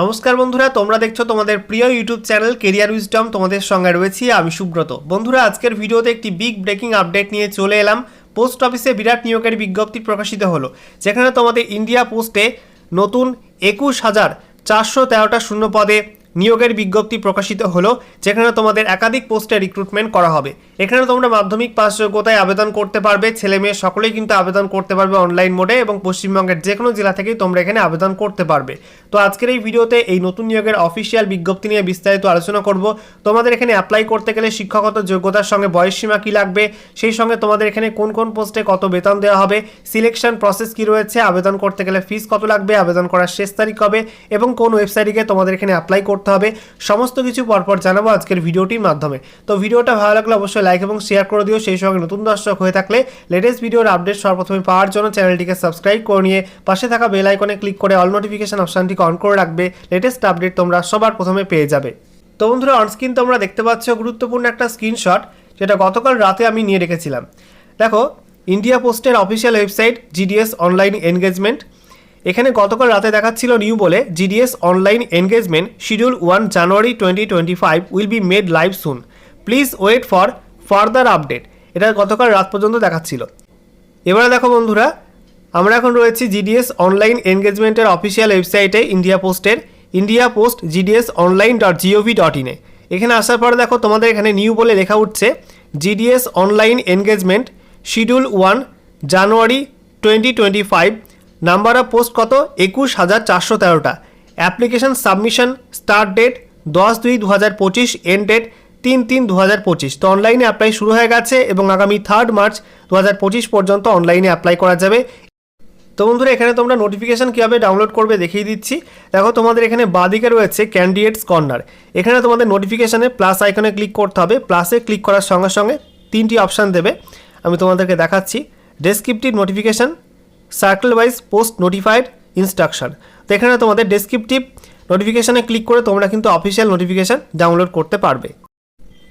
নমস্কার বন্ধুরা, তোমরা দেখছ তোমাদের প্রিয় ইউটিউব চ্যানেল কেরিয়ার উইজডম তোমাদের সঙ্গে রয়েছি আমি সুব্রত। বন্ধুরা, আজকের ভিডিওতে একটি বিগ ব্রেকিং আপডেট নিয়ে চলে এলাম। পোস্ট অফিসে বিরাট নিয়োগের বিজ্ঞপ্তি প্রকাশিত হলো, যেখানে তোমাদের ইন্ডিয়া পোস্টে নতুন একুশ হাজার চারশো তেরোটা শূন্য পদে নিয়োগের বিজ্ঞপ্তি প্রকাশিত হলো, যেখানে তোমাদের একাধিক পোস্টে রিক্রুটমেন্ট করা হবে। এখানে তোমরা মাধ্যমিক পাস যোগ্যতায় আবেদন করতে পারবে, ছেলে মেয়ে সকলেই কিন্তু আবেদন করতে পারবে অনলাইন মোডে এবং পশ্চিমবঙ্গের যে কোনো জেলা থেকেই তোমরা এখানে আবেদন করতে পারবে। তো আজকের এই ভিডিওতে এই নতুন নিয়োগের অফিসিয়াল বিজ্ঞপ্তি নিয়ে বিস্তারিত আলোচনা করব। তোমাদের এখানে অ্যাপ্লাই করতে গেলে শিক্ষাগত যোগ্যতার সঙ্গে বয়সসীমা কী লাগবে? সেই সঙ্গে তোমাদের এখানে কোন কোন পোস্টে কত বেতন দেওয়া হবে? সিলেকশন প্রসেস কী রয়েছে? আবেদন করতে গেলে ফিস কত লাগবে? আবেদন করার শেষ তারিখ কবে? এবং কোন ওয়েবসাইটে গিয়ে তোমাদের এখানে অ্যাপ্লাই করতে হবে। সমস্ত কিছু পরপর জানাব আজকের ভিডিওটির মাধ্যমে। তো ভিডিওটা ভালো লাগলে অবশ্যই লাইক এবং শেয়ার করে দিও। সেই সঙ্গে নতুন দর্শক হয়ে থাকলে লেটেস্ট ভিডিওর আপডেট সর্বপ্রথমে পাওয়ার জন্য চ্যানেলটিকে সাবস্ক্রাইব করে নিয়ে পাশে থাকা বেল আইকনে ক্লিক করে অল নোটিফিকেশন অপশানটিকে অন করে রাখবে। লেটেস্ট আপডেট তোমরা সবার প্রথমে পেয়ে যাবে। তো বন্ধুরা অনস্ক্রিন তোমরা দেখতে পাচ্ছ গুরুত্বপূর্ণ একটা স্ক্রিনশট যেটা গতকাল রাতে আমি নিয়ে রেখেছিলাম। দেখো ইন্ডিয়া পোস্টের official website GDS online engagement এখানে গতকাল রাতে দেখাচ্ছিল নিউ বলে GDS online engagement schedule one January twenty twenty five will be made live soon. Please wait for further update. এটা গতকাল রাত পর্যন্ত দেখাচ্ছিল। এবারে দেখো বন্ধুরা, আমরা এখন রয়েছি জিডিএস অনলাইন এনগেজমেন্টের অফিসিয়াল ওয়েবসাইটে ইন্ডিয়া পোস্টের, India post GDS online dot G O V dot ইনে। এখানে আসার পরে দেখো তোমাদের এখানে নিউ বলে লেখা উঠছে, GDS online engagement schedule one January twenty twenty five number of post কত? একুশ হাজার চারশো তেরোটা। অ্যাপ্লিকেশন সাবমিশন স্টার্ট ডেট দশ দুই দু হাজার পঁচিশ এন্ড ডেট তিন তিন দু হাজার পঁচিশ। তো অনলাইনে অ্যাপ্লাই শুরু হয়ে গেছে এবং আগামী থার্ড মার্চ দু হাজার পঁচিশ পর্যন্ত অনলাইনে অ্যাপ্লাই করা যাবে। তো বন্ধুরা, এখানে তোমরা নোটিফিকেশন কীভাবে ডাউনলোড করবে দেখিয়ে দিচ্ছি। দেখো, তোমাদের এখানে বাদিকে রয়েছে ক্যান্ডিডেটস কর্নার এখানে তোমাদের নোটিফিকেশানে প্লাস আইকনে ক্লিক করতে হবে। প্লাসে ক্লিক করার সঙ্গে সঙ্গে তিনটি অপশান দেবে। আমি তোমাদেরকে দেখাচ্ছি। Descriptive notification circle wise post notified instruction তো এখানে তোমাদের ডেসক্রিপটিভ নোটিফিকেশানে ক্লিক করে তোমরা কিন্তু অফিসিয়াল নোটিফিকেশান ডাউনলোড করতে পারবে।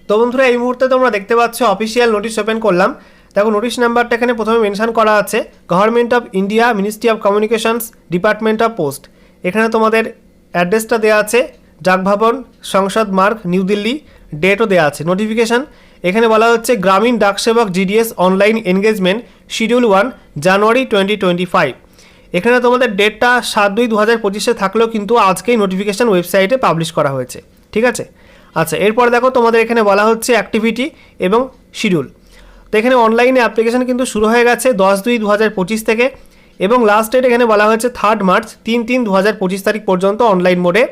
তো বন্ধুরা, এই মুহূর্তে তোমরা দেখতে পাচ্ছ অফিসিয়াল নোটিশ ওপেন করলাম। দেখো নোটিশ নাম্বারটা এখানে প্রথমে মেনশন করা আছে। Government of India ministry of communications department of post এখানে তোমাদের অ্যাড্রেসটা দেওয়া আছে। ডাকভবন সংসদ মার্গ নিউ দিল্লি ডেটও দেওয়া আছে। নোটিফিকেশান এখানে বলা হচ্ছে গ্রামীণ ডাকসেবক GDS online engagement schedule one January twenty twenty five এখানে তোমাদের ডেটটা সাত দুই দু হাজার পঁচিশে থাকলেও কিন্তু আজকেই নোটিফিকেশান ওয়েবসাইটে পাবলিশ করা হয়েছে। ঠিক আছে? আচ্ছা এরপর দেখো তোমাদের এখানে বলা হচ্ছে অ্যাক্টিভিটি এবং শিডিউল তো এখানে অনলাইনে অ্যাপ্লিকেশান কিন্তু শুরু হয়ে গেছে দশ দুই দু হাজার পঁচিশ থেকে এবং লাস্ট ডেট এখানে বলা হয়েছে থার্ড মার্চ তিন তিন দু হাজার পঁচিশ তারিখ পর্যন্ত অনলাইন মোডে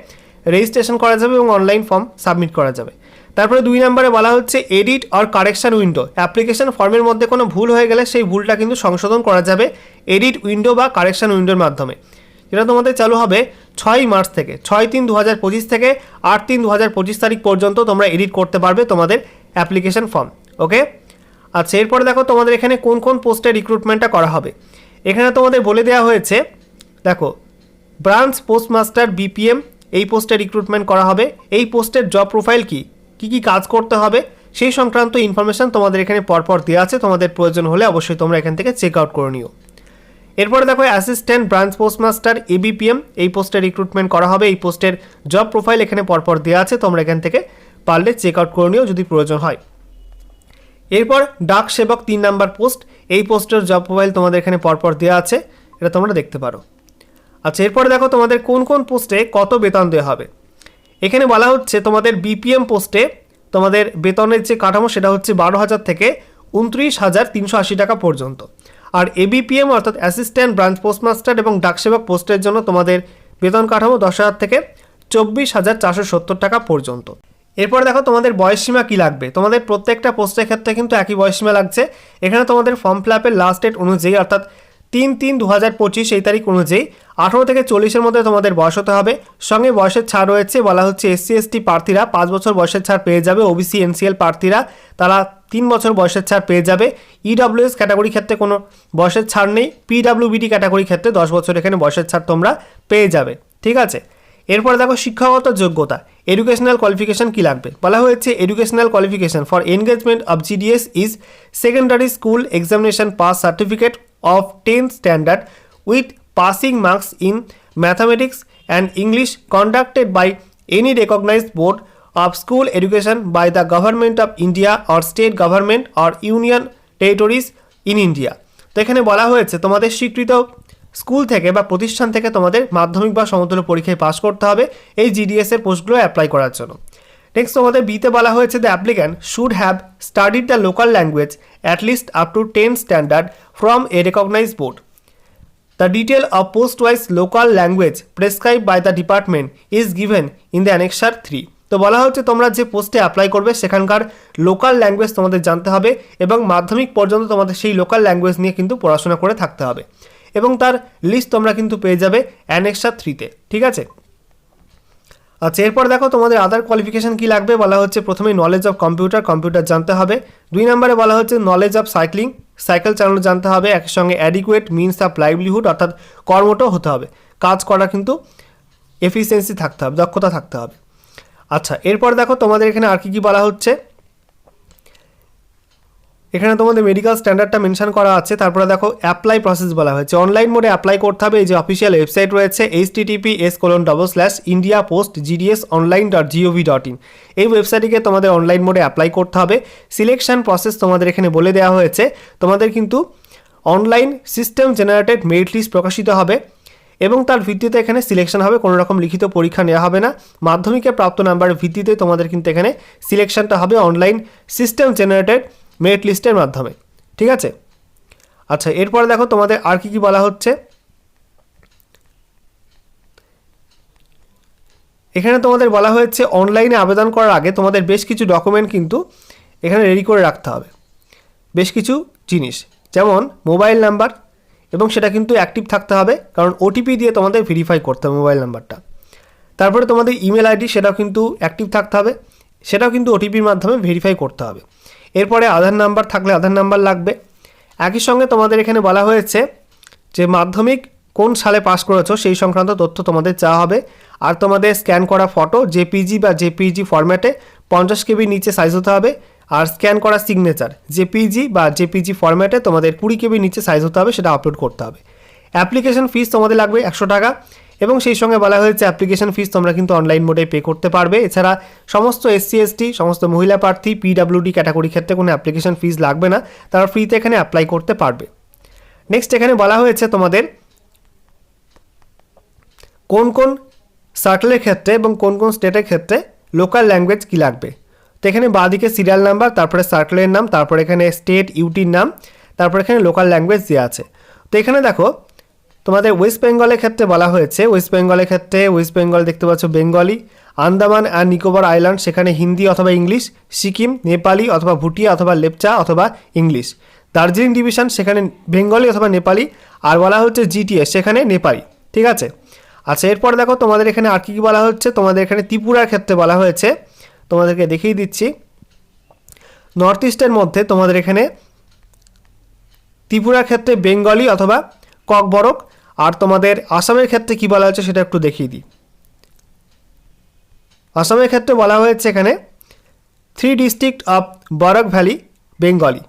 রেজিস্ট্রেশন করা যাবে এবং অনলাইন ফর্ম সাবমিট করা যাবে। তারপরে দুই নম্বরে বলা হচ্ছে এডিট আর কারেকশন উইন্ডো। অ্যাপ্লিকেশন ফর্মের মধ্যে কোনো ভুল হয়ে গেলে সেই ভুলটা কিন্তু সংশোধন করা যাবে এডিট উইন্ডো বা কারেকশান উইন্ডোর মাধ্যমে। যেটা তোমাদের চালু হবে ছয় মার্চ থেকে, ছয় তিন দু হাজার পঁচিশ থেকে আট তিন দু হাজার পঁচিশ তারিখ পর্যন্ত তোমরা এডিট করতে পারবে তোমাদের অ্যাপ্লিকেশন ফর্ম, ওকে? আচ্ছা এরপরে দেখো তোমাদের এখানে কোন কোন পোস্টে রিক্রুটমেন্টটা করা হবে। এখানে তোমাদের বলে দেওয়া হয়েছে, দেখো ব্রাঞ্চ পোস্টমাস্টার বিপিএম এই পোস্টে রিক্রুটমেন্ট করা হবে। এই পোস্টের জব প্রোফাইল কি? কি কি কাজ করতে হবে, সেই সংক্রান্ত ইনফরমেশান তোমাদের এখানে পরপর দেওয়া আছে। তোমাদের প্রয়োজন হলে অবশ্যই তোমরা এখান থেকে চেক আউট করে নিও। এরপরে দেখো অ্যাসিস্ট্যান্ট ব্রাঞ্চ পোস্টমাস্টার এবিপিএম এই পোস্টে রিক্রুটমেন্ট করা হবে। এই পোস্টের জব প্রোফাইল এখানে পরপর দেওয়া আছে, তোমরা এখান থেকে পারলে চেক আউট করে নিও যদি প্রয়োজন হয়। এরপর ডাক সেবক তিন নাম্বার পোস্ট এই পোস্টের জব প্রোফাইল তোমাদের এখানে পরপর দেওয়া আছে, এটা তোমরা দেখতে পারো। আচ্ছা এরপরে দেখো তোমাদের কোন কোন পোস্টে কত বেতন দেওয়া হবে। এখানে বলা হচ্ছে তোমাদের বিপিএম পোস্টে তোমাদের বেতনের যে কাঠামো সেটা হচ্ছে বারো হাজার থেকে উনত্রিশ হাজার তিনশো আশি টাকা পর্যন্ত। আর এবিপিএম অর্থাৎ অ্যাসিস্ট্যান্ট ব্রাঞ্চ পোস্টমাস্টার এবং ডাকসেবক পোস্টের জন্য তোমাদের বেতন কাঠামো দশ হাজার থেকে চব্বিশ হাজার চারশো সত্তর টাকা পর্যন্ত। এরপর দেখো তোমাদের বয়সসীমা কী লাগবে? তোমাদের প্রত্যেকটা পোস্টের ক্ষেত্রে কিন্তু একই বয়সসীমা লাগছে। এখানে তোমাদের ফর্ম ফিল আপের লাস্ট ডেট অনুযায়ী অর্থাৎ তিন তিন দু হাজার পঁচিশ এই তারিখ অনুযায়ী আঠারো থেকে চল্লিশের মধ্যে তোমাদের বয়স হতে হবে। সঙ্গে বয়সের ছাড় রয়েছে, বলা হচ্ছে এসসি এসটি প্রার্থীরা পাঁচ বছর বয়সের ছাড় পেয়ে যাবে। ওবিসি এনসিএল প্রার্থীরা তারা তিন বছর বয়সের ছাড় পেয়ে যাবে। ইডাব্লিউএস ক্যাটাগরি ক্ষেত্রে কোনো বয়সের ছাড় নেই। পিডাব্লিউবিডি ক্যাটাগরি ক্ষেত্রে দশ বছর এখানে বয়সের ছাড় তোমরা পেয়ে যাবে। ঠিক আছে? এরপর দেখো শিক্ষাগত যোগ্যতা। এডুকেশনাল কোয়ালিফিকেশন কী লাগবে? বলা হয়েছে educational qualification for engagement of GDS is secondary school examination pass certificate of tenth standard with passing marks in mathematics and English conducted by any recognized board of school education by the government of India or state government or union territories in India তো এখানে বলা হয়েছে, তোমাদের স্বীকৃত school থেকে বা প্রতিষ্ঠান থেকে তোমাদের মাধ্যমিক বা সমতুল্য পরীক্ষায় পাশ করতে হবে। এই জিডিএস এর পোস্টগুলো অ্যাপ্লাই করার জন্য। নেক্সট তোমাদের বিতে বলা হয়েছে the applicant should have studied the local language at least up to ten standard from a recognize board The detail of post-wise local language prescribed by the department is given in the annexure 3. তো বলা হচ্ছে, তোমরা যে পোস্টে apply করবে, সেখানকার local language তোমাদের জানতে হবে এবং মাধ্যমিক পর্যন্ত তোমাদের সেই লোকাল ল্যাঙ্গুয়েজ নিয়ে কিন্তু পড়াশোনা করে থাকতে হবে। এবং তার লিস্ট তোমরা কিন্তু পেয়ে যাবে অ্যানেক্সার থ্রিতে ঠিক আছে? আচ্ছা এরপর দেখো তোমাদের আদার কোয়ালিফিকেশন কী লাগবে? বলা হচ্ছে প্রথমে নলেজ অফ কম্পিউটার কম্পিউটার জানতে হবে। দুই নম্বরে বলা হচ্ছে নলেজ অফ সাইক্লিং সাইকেল চালানো জানতে হবে, একই সঙ্গে অ্যাডিকুয়েট মিনস অফ লাইভলিহুড অর্থাৎ কর্মটাও হতে হবে। কাজ করা কিন্তু এফিসিয়েন্সি থাকতে হবে, দক্ষতা থাকতে হবে। আচ্ছা এরপর দেখো তোমাদের এখানে আর কী কী বলা হচ্ছে? এখানে তোমাদের মেডিকেল স্ট্যান্ডার্ডটা মেনশন করা আছে। তারপরে দেখো অ্যাপ্লাই প্রসেস বলা হয়েছে। অনলাইন মোডে অ্যাপ্লাই করতে হবে। এই যে অফিসিয়াল ওয়েবসাইট রয়েছে H T T P S colon double slash India post GDS online dot G O V dot in এই ওয়েবসাইটে তোমাদের অনলাইন মোডে অ্যাপ্লাই করতে হবে। সিলেকশন প্রসেস তোমাদের এখানে বলে দেওয়া হয়েছে। তোমাদের কিন্তু online system generated merit list প্রকাশিত হবে এবং তার ভিত্তিতে এখানে সিলেকশন হবে। কোনো রকম লিখিত পরীক্ষা নেওয়া হবে না। মাধ্যমিকে প্রাপ্ত নাম্বারের ভিত্তিতে তোমাদের কিন্তু এখানে সিলেকশনটা হবে। অনলাইন সিস্টেম জেনারেটেড মেরিট লিস্টের মাধ্যমে, ঠিক আছে? আচ্ছা এরপর দেখো তোমাদের আর কি কি বলা হচ্ছে। এখানে তোমাদের বলা হয়েছে, অনলাইনে আবেদন করার আগে তোমাদের বেশ কিছু ডকুমেন্ট কিন্তু এখানে রেডি করে রাখতে হবে। বেশ কিছু জিনিস, যেমন মোবাইল নাম্বার এবং সেটা কিন্তু অ্যাক্টিভ থাকতে হবে, কারণ ওটিপি দিয়ে তোমাদের ভেরিফাই করতে হবে মোবাইল নাম্বারটা। তারপরে তোমাদের ইমেল আইডি সেটাও কিন্তু অ্যাক্টিভ থাকতে হবে, সেটাও কিন্তু ওটিপির মাধ্যমে ভেরিফাই করতে হবে। এরপরে আধার নাম্বার থাকলে আধার নাম্বার লাগবে। একই সঙ্গে তোমাদের এখানে বলা হয়েছে যে মাধ্যমিক কোন সালে পাস করেছ সেই সংক্রান্ত তথ্য তোমাদের চাওয়া হবে। আর তোমাদের স্ক্যান করা ফটো জেপিজি বা জেপিজি ফরম্যাটে পঞ্চাশ কেবি নিচে সাইজ হতে হবে। আর স্ক্যান করা সিগনেচার জেপিজি বা জেপিজি ফরম্যাটে তোমাদের কুড়ি কেবি নিচে সাইজ হতে হবে সেটা আপলোড করতে হবে। অ্যাপ্লিকেশন ফিস তোমাদের লাগবে একশো টাকা। এবং সেই সঙ্গে বলা হয়েছে অ্যাপ্লিকেশন ফিস তোমরা কিন্তু অনলাইন মোডে পে করতে পারবে। এছাড়া সমস্ত এসসি এসটি সমস্ত মহিলা প্রার্থী পিডাব্লিউডি ক্যাটাগরি ক্ষেত্রে কোনো অ্যাপ্লিকেশন ফিস লাগবে না। তারা ফ্রিতে এখানে অ্যাপ্লাই করতে পারবে। নেক্সট এখানে বলা হয়েছে তোমাদের কোন কোন সার্কেলের ক্ষেত্রে এবং কোন কোন স্টেটের ক্ষেত্রে লোকাল ল্যাঙ্গুয়েজ কী লাগবে। তো এখানে বাঁদিকে সিরিয়াল নাম্বার তারপরে সার্কেলের নাম, তারপরে এখানে স্টেট ইউটির নাম, তারপরে এখানে লোকাল ল্যাঙ্গুয়েজ দেওয়া আছে। তো এখানে দেখো তোমাদের ওয়েস্ট বেঙ্গলের ক্ষেত্রে বলা হয়েছে ওয়েস্ট বেঙ্গলের ক্ষেত্রে ওয়েস্ট বেঙ্গল দেখতে পাচ্ছ বেঙ্গলি আন্দামান আর নিকোবর আইল্যান্ড সেখানে হিন্দি অথবা ইংলিশ সিকিম নেপালি অথবা ভুটিয়া অথবা লেপচা অথবা ইংলিশ দার্জিলিং ডিভিশন সেখানে বেঙ্গলি অথবা নেপালি আর বলা হচ্ছে জিটিএস সেখানে নেপালি ঠিক আছে? আচ্ছা এরপর দেখো তোমাদের এখানে আর কী কী বলা হচ্ছে, তোমাদের এখানে ত্রিপুরার ক্ষেত্রে বলা হয়েছে, তোমাদেরকে দেখিয়ে দিচ্ছি। নর্থ ইস্টের মধ্যে তোমাদের এখানে ত্রিপুরার ক্ষেত্রে বেঙ্গলি অথবা ককবরক আর তোমাদের আসামের ক্ষেত্রে কী বলা হয়েছে সেটা একটু দেখিয়ে দিই। আসামের ক্ষেত্রে বলা হয়েছে এখানে three district of Barak valley Bengali